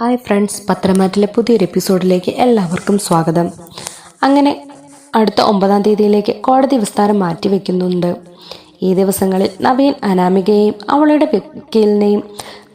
Hi friends പത്രമാറ്റിലെ പുതിയൊരു എപ്പിസോഡിലേക്ക് എല്ലാവർക്കും സ്വാഗതം. അങ്ങനെ അടുത്ത ഒമ്പതാം തീയതിയിലേക്ക് കോടതി വിസ്താരം മാറ്റിവെക്കുന്നുണ്ട്. ഈ ദിവസങ്ങളിൽ നവീൻ അനാമികയെയും അവളുടെ വക്കീലിനെയും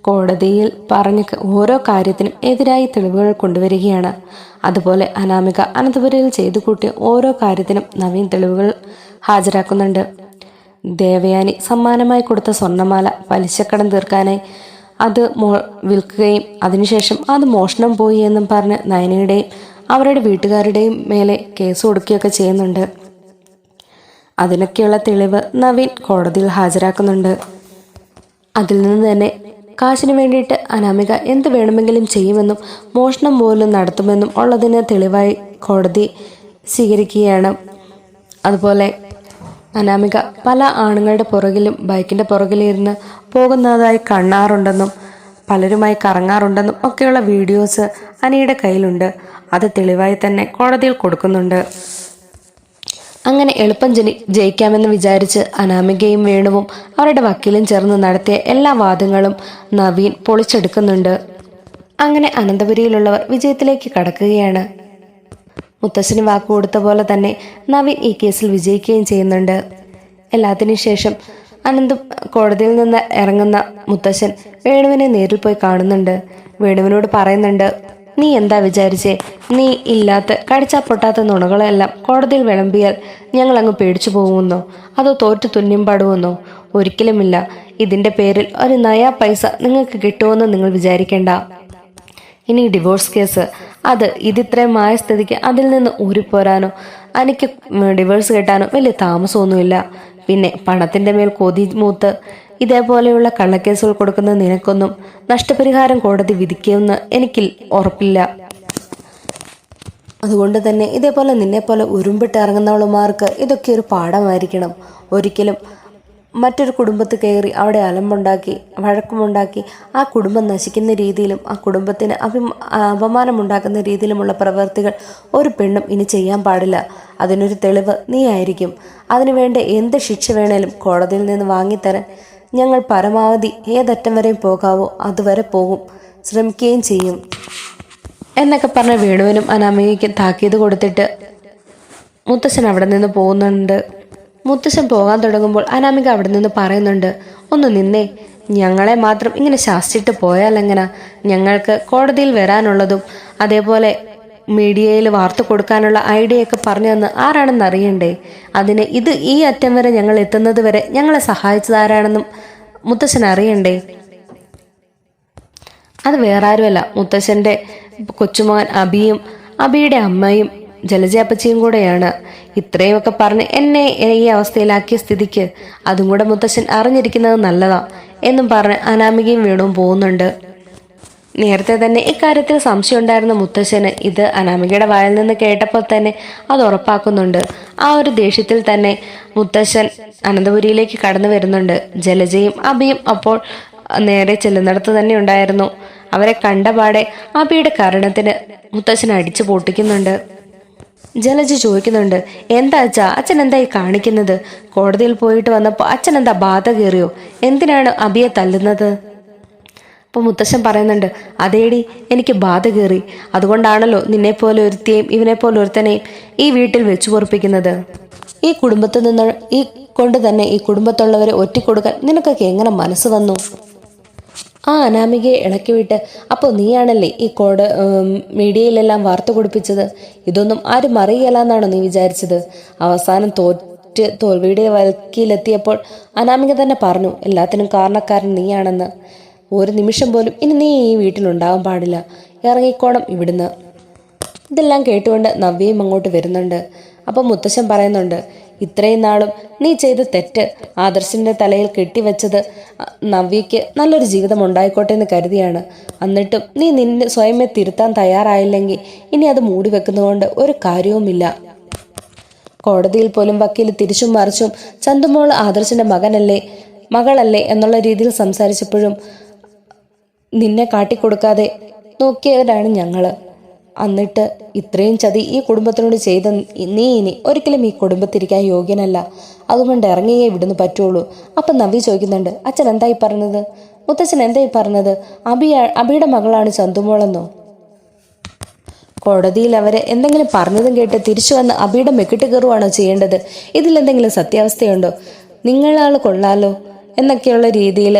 കോടതിയിൽ പറഞ്ഞ ഓരോ കാര്യത്തിനും എതിരായി തെളിവുകൾ കൊണ്ടുവരികയാണ്. അതുപോലെ അനാമിക അനന്തപുരയിൽ ചെയ്തു കൂട്ടിയ ഓരോ കാര്യത്തിനും നവീൻ തെളിവുകൾ ഹാജരാക്കുന്നുണ്ട്. ദേവയാനി സമ്മാനമായി കൊടുത്ത സ്വർണമാല പലിശക്കടം തീർക്കാനായി അത് മോ വിൽക്കുകയും അതിനുശേഷം അത് മോഷണം പോയി എന്നും പറഞ്ഞ് നയനയുടെയും അവരുടെ വീട്ടുകാരുടെയും മേലെ കേസ് കൊടുക്കുകയൊക്കെ ചെയ്യുന്നുണ്ട്. അതിനൊക്കെയുള്ള തെളിവ് നവീൻ കോടതിയിൽ ഹാജരാക്കുന്നുണ്ട്. അതിൽ നിന്ന് തന്നെ കാശിന് വേണ്ടിയിട്ട് അനാമിക എന്ത് വേണമെങ്കിലും ചെയ്യുമെന്നും മോഷണം പോലും നടത്തുമെന്നും ഉള്ളതിന് തെളിവായി കോടതി സ്വീകരിക്കുകയാണ്. അതുപോലെ അനാമിക പല ആണുങ്ങളുടെ പുറകിലും ബൈക്കിന്റെ പുറകിലിരുന്ന് പോകുന്നതായി കാണാറുണ്ടെന്നും പലരുമായി കറങ്ങാറുണ്ടെന്നും ഒക്കെയുള്ള വീഡിയോസ് അനിയുടെ കയ്യിലുണ്ട്. അത് തെളിവായി തന്നെ കോടതിയിൽ കൊടുക്കുന്നുണ്ട്. അങ്ങനെ എളുപ്പം ജനി ജയിക്കാമെന്ന് വിചാരിച്ച് അനാമികയും വേണുവും അവരുടെ വക്കീലും ചേർന്ന് നടത്തിയ എല്ലാ വാദങ്ങളും നവീൻ പൊളിച്ചെടുക്കുന്നുണ്ട്. അങ്ങനെ അനന്തപുരിയിലുള്ളവർ വിജയത്തിലേക്ക് കടക്കുകയാണ്. മുത്തശ്ശന് വാക്കുകൊടുത്ത പോലെ തന്നെ നവീൻ ഈ കേസിൽ വിജയിക്കുകയും ചെയ്യുന്നുണ്ട്. എല്ലാത്തിനും ശേഷം അനന്ത് കോടതിയിൽ നിന്ന് ഇറങ്ങുന്ന മുത്തശ്ശൻ വേണുവിനെ നേരിൽ പോയി കാണുന്നുണ്ട്. വേണുവിനോട് പറയുന്നുണ്ട് നീ എന്താ വിചാരിച്ചേ? നീ ഇല്ലാത്ത കടിച്ചാ പൊട്ടാത്ത നുണകളെല്ലാം കോടതിയിൽ വിളമ്പിയാൽ ഞങ്ങൾ അങ്ങ് പേടിച്ചു പോകുമെന്നോ? അതോ തോറ്റു തുന്നിയും പാടുമെന്നോ? ഒരിക്കലുമില്ല. ഇതിന്റെ പേരിൽ ഒരു നയാ പൈസ നിങ്ങൾക്ക് കിട്ടുമെന്ന് നിങ്ങൾ വിചാരിക്കേണ്ട. ഇനി ഡിവോഴ്സ് കേസ് അത് ഇതിത്രയുമായ സ്ഥിതിക്ക് അതിൽ നിന്ന് ഊരിപ്പോരാനോ എനിക്ക് ഡിവോഴ്സ് കിട്ടാനോ വലിയ താമസമൊന്നുമില്ല. പിന്നെ പണത്തിന്റെ മേൽ കൊതി മൂത്ത് ഇതേപോലെയുള്ള കള്ളക്കേസുകൾ കൊടുക്കുന്ന നിനക്കൊന്നും നഷ്ടപരിഹാരം കോടതി വിധിക്കുമെന്ന് എനിക്ക് ഉറപ്പില്ല. അതുകൊണ്ട് തന്നെ ഇതേപോലെ നിന്നെപ്പോലെ ഉരുമ്പിട്ട് ഇറങ്ങുന്നവളുമാർക്ക് ഇതൊക്കെ ഒരു പാഠമായിരിക്കണം. ഒരിക്കലും മറ്റൊരു കുടുംബത്ത് കയറി അവിടെ അലമ്പുണ്ടാക്കി വഴക്കമുണ്ടാക്കി ആ കുടുംബം നശിക്കുന്ന രീതിയിലും ആ കുടുംബത്തിന് അഭി അപമാനമുണ്ടാക്കുന്ന രീതിയിലുമുള്ള പ്രവൃത്തികൾ ഒരു പെണ്ണും ഇനി ചെയ്യാൻ പാടില്ല. അതിനൊരു തെളിവ് നീ ആയിരിക്കും. അതിനുവേണ്ട എന്ത് ശിക്ഷ വേണേലും കോടതിയിൽ നിന്ന് വാങ്ങിത്തരാൻ ഞങ്ങൾ പരമാവധി ഏതറ്റം വരെയും പോകാവോ അതുവരെ പോകും. ശ്രമിക്കുകയും ചെയ്യും. എന്നൊക്കെ പറഞ്ഞ വേണുവിനും അനാമികയ്ക്കും താക്കീത് കൊടുത്തിട്ട് മുത്തശ്ശൻ അവിടെ നിന്ന് പോകുന്നുണ്ട്. മുത്തശ്ശൻ പോകാൻ തുടങ്ങുമ്പോൾ അനാമിക അവിടെ നിന്ന് പറയുന്നുണ്ട് ഒന്ന് നിന്നേ. ഞങ്ങളെ മാത്രം ഇങ്ങനെ ശാസിച്ചിട്ട് പോയാൽ എങ്ങനെ ഞങ്ങൾക്ക് കോടതിയിൽ വരാനുള്ളതും അതേപോലെ മീഡിയയിൽ വാർത്ത കൊടുക്കാനുള്ള ഐഡിയ ഒക്കെ പറഞ്ഞു തന്ന് ആരാണെന്ന് അറിയണ്ടേ? അതിന് ഇത് ഈ അറ്റം വരെ ഞങ്ങൾ എത്തുന്നത് വരെ ഞങ്ങളെ സഹായിച്ചത് ആരാണെന്നും മുത്തശ്ശൻ അറിയണ്ടേ? അത് വേറെ ആരുമല്ല മുത്തശ്ശന്റെ കൊച്ചുമകൻ അബിയും അബിയുടെ അമ്മയും ജലജയപ്പച്ചിയും കൂടെയാണ്. ഇത്രയുമൊക്കെ പറഞ്ഞ് എന്നെ ഈ അവസ്ഥയിലാക്കിയ സ്ഥിതിക്ക് അതും കൂടെ മുത്തശ്ശൻ അറിഞ്ഞിരിക്കുന്നത് നല്ലതാ എന്നും പറഞ്ഞ് അനാമികയും വീണും പോകുന്നുണ്ട്. നേരത്തെ തന്നെ ഇക്കാര്യത്തിൽ സംശയമുണ്ടായിരുന്ന മുത്തശ്ശന് ഇത് അനാമികയുടെ വായിൽ നിന്ന് കേട്ടപ്പോൾ തന്നെ അത് ഉറപ്പാക്കുന്നുണ്ട്. ആ ഒരു ദേഷ്യത്തിൽ തന്നെ മുത്തശ്ശൻ അനന്തപുരിയിലേക്ക് കടന്നു വരുന്നുണ്ട്. ജലജയും അബിയും അപ്പോൾ നേരെ ചെല്ലുന്നിടത്ത് തന്നെ ഉണ്ടായിരുന്നു. അവരെ കണ്ടപാടെ അബിയുടെ കാരണത്തിന് മുത്തശ്ശൻ അടിച്ചു പൊട്ടിക്കുന്നുണ്ട്. ജലജ ചോദിക്കുന്നുണ്ട് എന്താ അച്ഛ? അച്ഛൻ എന്തായി കാണിക്കുന്നത്? കോടതിയിൽ പോയിട്ട് വന്നപ്പോൾ അച്ഛൻ എന്താ ബാധ കയറിയോ? എന്തിനാണ് അബിയെ തല്ലുന്നത്? അപ്പോൾ മുത്തശ്ശൻ പറയുന്നുണ്ട് അതേടി എനിക്ക് ബാധ കയറി. അതുകൊണ്ടാണല്ലോ നിന്നെപ്പോലെ ഒരുത്തിയെയും ഇവനെപ്പോലെ ഒരുത്തനെയും ഈ വീട്ടിൽ വെച്ചു പൊറപ്പിക്കുന്നത്. ഈ കുടുംബത്തിൽ നിന്ന് ഈ കൊണ്ട് തന്നെ ഈ കുടുംബത്തുള്ളവരെ ഒറ്റിക്കൊടുക്കാൻ നിനക്കൊക്കെ എങ്ങനെ മനസ്സ് വന്നു? ആ അനാമികയെ ഇളക്കി വിട്ട് അപ്പോൾ നീയാണല്ലേ ഈ കോഡ് മീഡിയയിലെല്ലാം വാർത്ത കൊടുപ്പിച്ചത്? ഇതൊന്നും ആരും അറിയില്ലാന്നാണോ നീ വിചാരിച്ചത്? അവസാനം തോറ്റ് തോൽവിയുടെ വലക്കിയിലെത്തിയപ്പോൾ അനാമിക തന്നെ പറഞ്ഞു എല്ലാത്തിനും കാരണക്കാരൻ നീയാണെന്ന്. ഒരു നിമിഷം പോലും ഇനി നീ ഈ വീട്ടിലുണ്ടാവാൻ പാടില്ല. ഇറങ്ങിക്കോണം ഇവിടുന്ന്. ഇതെല്ലാം കേട്ടുകൊണ്ട് നവ്യയും അങ്ങോട്ട് വരുന്നുണ്ട്. അപ്പം മുത്തശ്ശൻ പറയുന്നുണ്ട് ഇത്രയും നാളും നീ ചെയ്ത തെറ്റ് ആദർശിന്റെ തലയിൽ കെട്ടിവെച്ചത് നവ്യയ്ക്ക് നല്ലൊരു ജീവിതം ഉണ്ടായിക്കോട്ടെ എന്ന് കരുതിയാണ്. എന്നിട്ടും നീ നിന്നെ സ്വയമേ തിരുത്താൻ തയ്യാറായില്ലെങ്കിൽ ഇനി അത് മൂടി വെക്കുന്നതുകൊണ്ട് ഒരു കാര്യവുമില്ല. കോടതിയിൽ പോലും വക്കീൽ തിരിച്ചും മറിച്ചും ചന്തുമോൾ ആദർശിന്റെ മകനല്ലേ മകളല്ലേ എന്നുള്ള രീതിയിൽ സംസാരിച്ചപ്പോഴും നിന്നെ കാട്ടിക്കൊടുക്കാതെ നോക്കിയവരാണ് ഞങ്ങൾ. എന്നിട്ട് ഇത്രയും ചതി ഈ കുടുംബത്തിനോട് ചെയ്ത നീ ഇനി ഒരിക്കലും ഈ കുടുംബത്തിരിക്കാൻ യോഗ്യനല്ല. അതുകൊണ്ട് ഇറങ്ങിയേ ഇവിടുന്ന് പറ്റുള്ളൂ. അപ്പം നവി ചോദിക്കുന്നുണ്ട് അച്ഛൻ എന്തായി പറഞ്ഞത്? മുത്തച്ഛൻ എന്തായി പറഞ്ഞത്? അബി അബിയുടെ മകളാണ് ചന്തുമോളെന്നോ? കോടതിയിൽ അവരെ എന്തെങ്കിലും പറഞ്ഞതും കേട്ട് തിരിച്ചു വന്ന് അബിയുടെ മെക്കിട്ട് കയറുവാണോ ചെയ്യേണ്ടത്? ഇതിലെന്തെങ്കിലും സത്യാവസ്ഥയുണ്ടോ? നിങ്ങളാൾ കൊള്ളാലോ എന്നൊക്കെയുള്ള രീതിയിൽ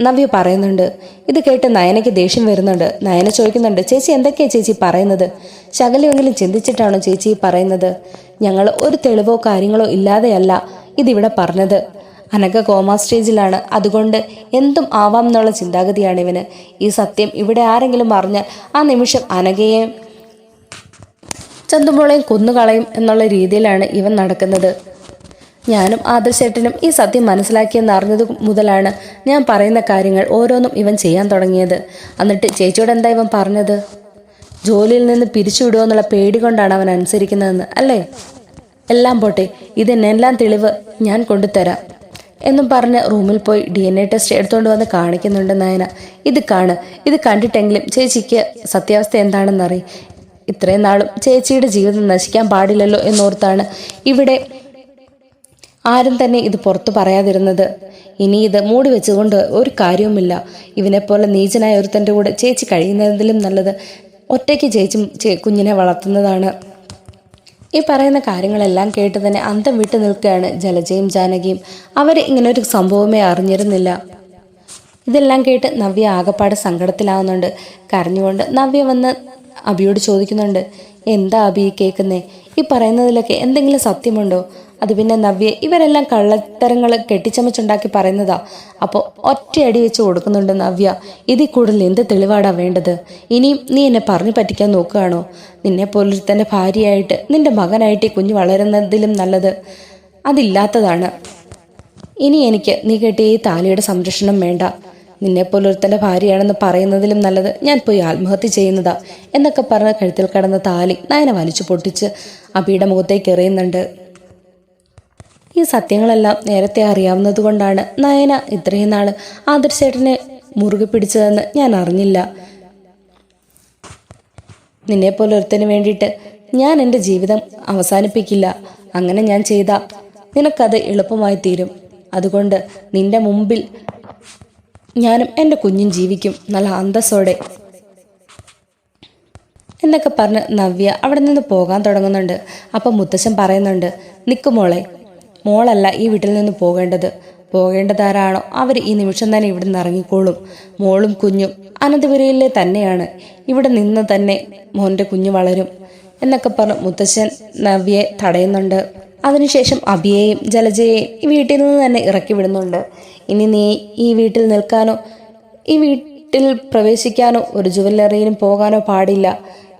നവ്യ പറയുന്നുണ്ട് ഇത് കേട്ട് നയനയ്ക്ക് ദേഷ്യം വരുന്നുണ്ട്. നയന ചോദിക്കുന്നുണ്ട് ചേച്ചി എന്തൊക്കെയാ ചേച്ചി പറയുന്നത്? ശകലമെങ്കിലും ചിന്തിച്ചിട്ടാണോ ചേച്ചി പറയുന്നത്. ഞങ്ങൾ ഒരു തെളിവോ കാര്യങ്ങളോ ഇല്ലാതെയല്ല ഇതിവിടെ പറഞ്ഞത്. അനഘ കോമാ സ്റ്റേജിലാണ്. അതുകൊണ്ട് എന്തും ആവാം എന്നുള്ള ചിന്താഗതിയാണ് ഇവന്. ഈ സത്യം ഇവിടെ ആരെങ്കിലും പറഞ്ഞാൽ ആ നിമിഷം അനകയെ ചന്തുമോളെയും കൊന്നുകളയും എന്നുള്ള രീതിയിലാണ് ഇവൻ നടക്കുന്നത്. ഞാനും ആദർശേട്ടനും ഈ സത്യം മനസ്സിലാക്കിയെന്ന് അറിഞ്ഞത് മുതലാണ് ഞാൻ പറയുന്ന കാര്യങ്ങൾ ഓരോന്നും ഇവൻ ചെയ്യാൻ തുടങ്ങിയത്. എന്നിട്ട് ചേച്ചിയോട് എന്താ ഇവൻ പറഞ്ഞത്? ജോലിയിൽ നിന്ന് പിരിച്ചുവിടുമോ എന്നുള്ള പേടി കൊണ്ടാണ് അവൻ അനുസരിക്കുന്നതെന്ന് അല്ലേ? എല്ലാം പോട്ടെ ഇതിനെല്ലാം തെളിവ് ഞാൻ കൊണ്ടുതരാം. എന്നും പറഞ്ഞ് റൂമിൽ പോയി ഡി എൻ എ ടെസ്റ്റ് എടുത്തുകൊണ്ട് വന്ന് കാണിക്കുന്നുണ്ട് നയന. ഇത് കാണ് ഇത് കണ്ടിട്ടെങ്കിലും ചേച്ചിക്ക് സത്യാവസ്ഥ എന്താണെന്നറി ഇത്രയും നാളും ചേച്ചിയുടെ ജീവിതം നശിക്കാൻ പാടില്ലല്ലോ എന്നോർത്താണ്. ഇവിടെ ആരും തന്നെ ഇത് പുറത്തു പറയാതിരുന്നത്. ഇനി ഇത് മൂടി വെച്ചുകൊണ്ട് ഒരു കാര്യവുമില്ല. ഇവനെപ്പോലെ നീചനായ ഒരുത്തന്റെ കൂടെ ചേച്ചി കഴിയുന്നതിലും നല്ലത് ഒറ്റയ്ക്ക് ചേച്ചി കുഞ്ഞിനെ വളർത്തുന്നതാണ്. ഈ പറയുന്ന കാര്യങ്ങളെല്ലാം കേട്ട് തന്നെ അന്തം വിട്ടു നിൽക്കുകയാണ് ജലജയും ജാനകിയും. അവർ ഇങ്ങനെ ഒരു സംഭവമേ അറിഞ്ഞിരുന്നില്ല. ഇതെല്ലാം കേട്ട് നവ്യ ആകപ്പാട് സങ്കടത്തിലാവുന്നുണ്ട്. കരഞ്ഞുകൊണ്ട് നവ്യ വന്ന് അബിയോട് ചോദിക്കുന്നുണ്ട് എന്താ അബി കേൾക്കുന്നേ ഈ പറയുന്നതിലൊക്കെ എന്തെങ്കിലും സത്യമുണ്ടോ? അത് പിന്നെ നവ്യ ഇവരെല്ലാം കള്ളത്തരങ്ങൾ കെട്ടിച്ചമച്ചുണ്ടാക്കി പറയുന്നതാ. അപ്പോൾ ഒറ്റയടി വെച്ച് കൊടുക്കുന്നുണ്ട് നവ്യ. ഇതിൽ കൂടുതൽ എന്ത് തെളിവാടാ വേണ്ടത്? ഇനിയും നീ എന്നെ പറഞ്ഞു പറ്റിക്കാൻ നോക്കുകയാണോ? നിന്നെ തന്നെ ഭാര്യയായിട്ട് നിന്റെ മകനായിട്ട് കുഞ്ഞ് വളരുന്നതിലും നല്ലത് അതില്ലാത്തതാണ്. ഇനി എനിക്ക് നീ കെട്ടിയ ഈ താലിയുടെ സംരക്ഷണം വേണ്ട. നിന്നെപ്പോലൊരുത്തന്റെ ഭാര്യയാണെന്ന് പറയുന്നതിലും നല്ലത് ഞാൻ പോയി ആത്മഹത്യ ചെയ്യുന്നതാ. എന്നൊക്കെ പറഞ്ഞ് കഴുത്തിൽ കടന്ന താലി നയന വലിച്ചു പൊട്ടിച്ച് അബിയുടെ മുഖത്തേക്ക് എറിയുന്നുണ്ട്. ഈ സത്യങ്ങളെല്ലാം നേരത്തെ അറിയാവുന്നതുകൊണ്ടാണ് നയന ഇത്രയും നാൾ ആദർശേട്ടനെ മുറുകെ പിടിച്ചതെന്ന് ഞാൻ അറിഞ്ഞില്ല. നിന്നെപ്പോലെ ഒരുത്തന് വേണ്ടിയിട്ട് ഞാൻ എന്റെ ജീവിതം അവസാനിപ്പിക്കില്ല. അങ്ങനെ ഞാൻ ചെയ്ത നിനക്കത് എളുപ്പമായി തീരും. അതുകൊണ്ട് നിന്റെ മുമ്പിൽ ഞാനും എന്റെ കുഞ്ഞും ജീവിക്കും നല്ല അന്തസ്സോടെ. എന്നൊക്കെ പറഞ്ഞ് നവ്യ അവിടെ നിന്ന് പോകാൻ തുടങ്ങുന്നുണ്ട്. അപ്പം മുത്തശ്ശൻ പറയുന്നുണ്ട് നിൽക്കും മോളെ മോളല്ല ഈ വീട്ടിൽ നിന്ന് പോകേണ്ടത്. പോകേണ്ടതാരാണോ അവർ ഈ നിമിഷം തന്നെ ഇവിടെ നിന്ന് ഇറങ്ങിക്കോളും. മോളും കുഞ്ഞും അനന്തപുരയിലെ തന്നെയാണ്. ഇവിടെ നിന്ന് തന്നെ മോന്റെ കുഞ്ഞു വളരും. എന്നൊക്കെ പറഞ്ഞ് മുത്തശ്ശൻ നവ്യെ തടയുന്നുണ്ട്. അതിനുശേഷം അഭിയെയും ജലജയെയും ഈ വീട്ടിൽ നിന്ന് തന്നെ ഇറക്കി വിടുന്നുണ്ട്. ഇനി നീ ഈ വീട്ടിൽ നിൽക്കാനോ ഈ വീട്ടിൽ പ്രവേശിക്കാനോ ഒരു ജുവല്ലറിയിലും പോകാനോ പാടില്ല.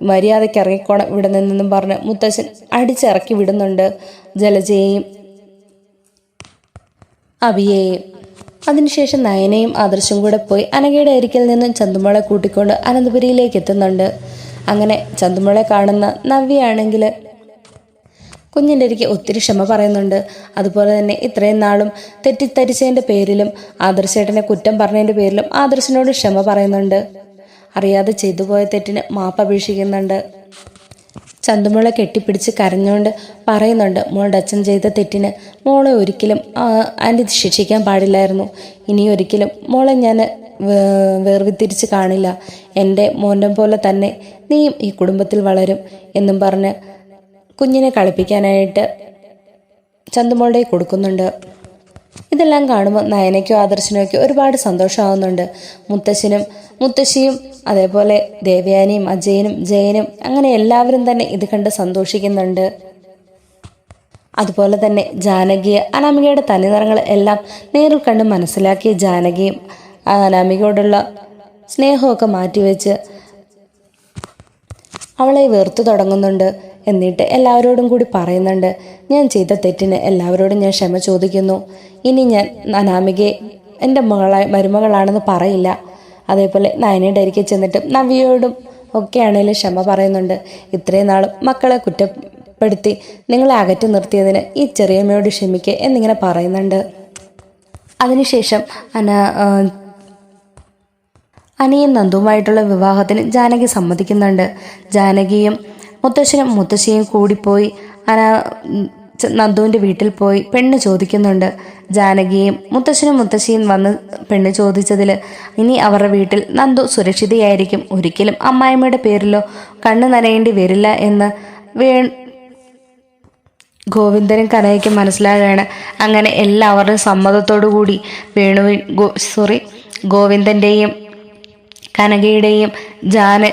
മര്യാദയ്ക്ക് ഇറങ്ങിക്കോണം ഇവിടെ നിന്നെന്നും പറഞ്ഞ് മുത്തശ്ശൻ അടിച്ചിറക്കി വിടുന്നുണ്ട്. ജലജയെയും അഭിയെയും അതിനുശേഷം നയനയും ആദർശും കൂടെ പോയി അനഘയുടെ അരികിൽ നിന്നും ചന്തുമോളെ കൂട്ടിക്കൊണ്ട് അനന്തപുരിയിലേക്ക് എത്തുന്നുണ്ട്. അങ്ങനെ ചന്തുമോളെ കാണുന്ന നവ്യയാണെങ്കിൽ കുഞ്ഞിന്റെ അരിക്ക് ഒത്തിരി ക്ഷമ പറയുന്നുണ്ട്. അതുപോലെ തന്നെ ഇത്രയും നാളും തെറ്റിദ്ധരിച്ചതിന്റെ പേരിലും ആദർശേട്ടനെ കുറ്റം പറഞ്ഞതിന്റെ പേരിലും ആദർശനോട് ക്ഷമ പറയുന്നുണ്ട്. അറിയാതെ ചെയ്തു പോയ തെറ്റിന് മാപ്പ് അപേക്ഷിക്കുന്നുണ്ട്. ചന്തുമോളെ കെട്ടിപ്പിടിച്ച് കരഞ്ഞുകൊണ്ട് പറയുന്നുണ്ട് മോളുടെ അച്ഛൻ ചെയ്ത തെറ്റിന് മോളെ ഒരിക്കലും ആന്റി ശിക്ഷിക്കാൻ പാടില്ലായിരുന്നു. ഇനി ഒരിക്കലും മോളെ ഞാൻ വേർവിത്തിരിച്ച് കാണില്ല. എന്റെ മോന്റെ പോലെ തന്നെ നീയും ഈ കുടുംബത്തിൽ വളരും എന്നും പറഞ്ഞ് കുഞ്ഞിനെ കളിപ്പിക്കാനായിട്ട് ചന്തുമോളുടെ കൊടുക്കുന്നുണ്ട്. ഇതെല്ലാം കാണുമ്പോൾ നയനയ്ക്കോ ആദർശനൊക്കെ ഒരുപാട് സന്തോഷമാവുന്നുണ്ട്. മുത്തശ്ശനും മുത്തശ്ശിയും അതേപോലെ ദേവയാനിയും അജയനും ജയനും അങ്ങനെ എല്ലാവരും തന്നെ ഇത് കണ്ട് സന്തോഷിക്കുന്നുണ്ട്. അതുപോലെ തന്നെ ജാനകിയെ അനാമികയുടെ തനിനിറങ്ങൾ എല്ലാം നേരിൽ കണ്ട് മനസ്സിലാക്കിയ ജാനകിയും അനാമികയോടുള്ള സ്നേഹമൊക്കെ മാറ്റിവെച്ച് അവളെ വെറുത്തു തുടങ്ങുന്നുണ്ട്. എന്നിട്ട് എല്ലാവരോടും കൂടി പറയുന്നുണ്ട് ഞാൻ ചെയ്ത തെറ്റിന് എല്ലാവരോടും ഞാൻ ക്ഷമ ചോദിക്കുന്നു. ഇനി ഞാൻ അനാമികയെ എന്റെ മകളെ മരുമകളാണെന്ന് പറയില്ല. അതേപോലെ നയനയുടെ അരികെ ചെന്നിട്ട് നവിയോടും ഒക്കെയാണേലും ക്ഷമ പറയുന്നുണ്ട്. ഇത്രയും നാളും മക്കളെ കുറ്റപ്പെടുത്തി നിങ്ങളെ അകറ്റി നിർത്തിയതിന് ഈ ചെറിയമ്മയോട് ക്ഷമിക്കുക എന്നിങ്ങനെ പറയുന്നുണ്ട്. അതിനുശേഷം അന അനിയും നന്ദുവുമായിട്ടുള്ള വിവാഹത്തിന് ജാനകി സമ്മതിക്കുന്നുണ്ട്. ജാനകിയും മുത്തശ്ശനും മുത്തശ്ശിയും കൂടിപ്പോയി. അന നന്ദുവിന്റെ വീട്ടിൽ പോയി പെണ്ണ് ചോദിക്കുന്നുണ്ട്. ജാനകിയും മുത്തശ്ശനും മുത്തശ്ശിയും വന്ന് പെണ്ണ് ചോദിച്ചതിൽ ഇനി അവരുടെ വീട്ടിൽ നന്ദു സുരക്ഷിതയായിരിക്കും. ഒരിക്കലും അമ്മായിമ്മയുടെ പേരിലോ കണ്ണു നനയേണ്ടി വരില്ല എന്ന് വേ ഗോവിന്ദനും കനയ്ക്കും മനസ്സിലാകുകയാണ്. അങ്ങനെ എല്ലാവരുടെയും സമ്മതത്തോടു കൂടി വേണുവിൻ സോറി ഗോവിന്ദന്റെയും കനകയുടെയും ജാന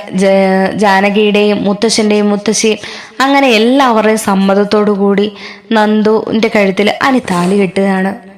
ജാനകിയുടെയും മുത്തശ്ശന്റെയും മുത്തശ്ശിയും അങ്ങനെ എല്ലാവരുടെയും സമ്മതത്തോടു കൂടി നന്ദുവിന്റെ കഴുത്തിൽ അനി താലി കെട്ടുകയാണ്.